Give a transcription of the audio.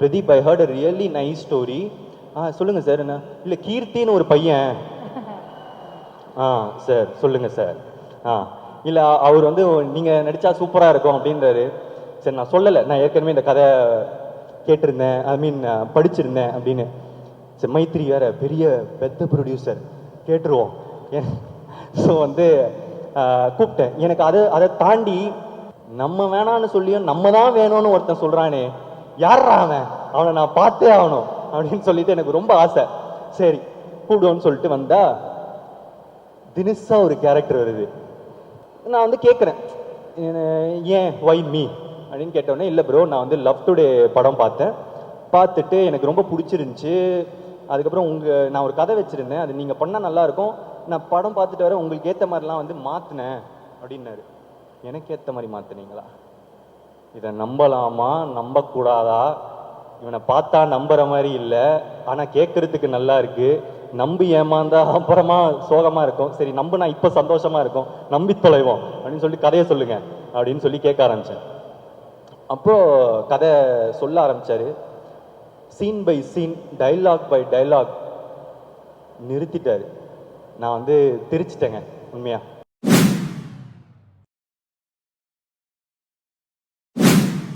Pradeep I heard a really nice story ஆ சொல்லுங்கள் sir என்ன? இல்லை கீர்த்தின்னு ஒரு பையன். ஆ சார் சொல்லுங்கள் சார். ஆ இல்லை அவர் வந்து நீங்கள் நடித்தா சூப்பராக இருக்கும் அப்படின்றாரு. சரி நான் சொல்லலை நான் ஏற்கனவே இந்த கதை கேட்டிருந்தேன். ஐ மீன் படிச்சிருந்தேன் அப்படின்னு. சரி மைத்ரி வேற பெரிய பெத்த ப்ரொடியூசர் கேட்டுருவோம். ஸோ வந்து கூப்பிட்டேன். எனக்கு அதை அதை தாண்டி நம்ம வேணான்னு சொல்லியும் நம்ம தான் வேணும்னு ஒருத்தன் சொல்கிறானே யார்ரா அவன்? அவனை நான் பார்த்தே ஆகணும் அப்படின்னு சொல்லிட்டு எனக்கு ரொம்ப ஆசை. சரி கூப்பிடுவோன்னு சொல்லிட்டு வந்தா தினுசா ஒரு கேரக்டர் வருது. நான் வந்து கேட்குறேன் ஏன் ஒய் மீ அப்படின்னு கேட்டோடனே இல்லை ப்ரோ நான் வந்து லவ் டுடே படம் பார்த்தேன். பார்த்துட்டு எனக்கு ரொம்ப பிடிச்சிருந்துச்சு. அதுக்கப்புறம் உங்கள் நான் ஒரு கதை வச்சுருந்தேன். அது நீங்கள் பண்ணால் நல்லாயிருக்கும். நான் படம் பார்த்துட்டு வர உங்களுக்கு ஏற்ற மாதிரிலாம் வந்து மாற்றினேன் அப்படின்னாரு. எனக்கு ஏற்ற மாதிரி மாற்றினீங்களா இதை நம்பலாமா? நம்பக்கூடாதா? இவனை பார்த்தா நம்புற மாதிரி இல்லை. ஆனால் கேட்கறதுக்கு நல்லா இருக்கு. நம்பி ஏமாந்தா அப்புறமா சோகமாக இருக்கும். சரி நம்புனா இப்போ சந்தோஷமாக இருக்கும். நம்பி தொலைவோம். அப்படின்னு சொல்லி கதையை சொல்லுங்க. அப்படின்னு சொல்லி கேட்க ஆரம்பிச்சேன். அப்போ கதை சொல்ல ஆரம்பித்தார் scene by scene dialogue by dialogue நிறுத்திட்டார். நான் வந்து திரிச்சிட்டேங்க உண்மையாக